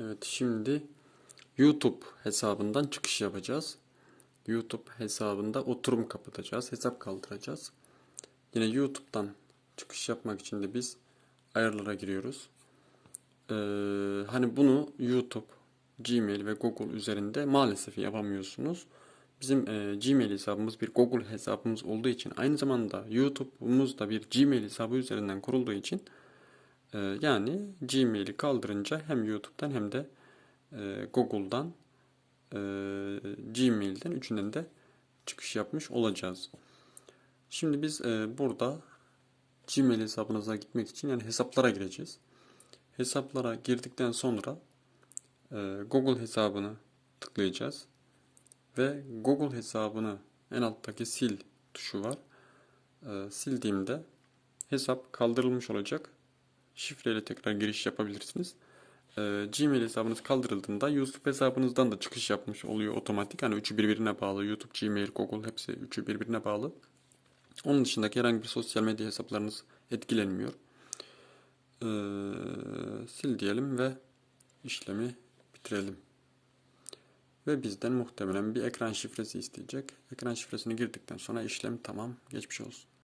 Evet şimdi YouTube hesabından çıkış yapacağız. YouTube hesabında oturum kapatacağız. Hesap kaldıracağız. Yine YouTube'dan çıkış yapmak için de biz ayarlara giriyoruz. Ee, hani bunu YouTube, Gmail ve Google üzerinde maalesef yapamıyorsunuz. Bizim e, Gmail hesabımız bir Google hesabımız olduğu için aynı zamanda YouTube'umuz da bir Gmail hesabı üzerinden kurulduğu için yani Gmail'i kaldırınca hem YouTube'dan hem de e, Google'dan e, Gmail'den üçünden de çıkış yapmış olacağız. Şimdi biz e, burada Gmail hesabınıza gitmek için yani hesaplara gireceğiz. Hesaplara girdikten sonra Google hesabını tıklayacağız. Ve Google hesabını en alttaki sil tuşu var. Sildiğimde hesap kaldırılmış olacak. Şifreyle tekrar giriş yapabilirsiniz. E, Gmail hesabınız kaldırıldığında YouTube hesabınızdan da çıkış yapmış oluyor otomatik. Hani üçü birbirine bağlı. YouTube, Gmail, Google hepsi üçü birbirine bağlı. Onun dışındaki herhangi bir sosyal medya hesaplarınız etkilenmiyor. Ee, sil diyelim ve işlemi bitirelim. Ve bizden muhtemelen bir ekran şifresi isteyecek. Ekran şifresini girdikten sonra işlem tamam. Geçmiş olsun.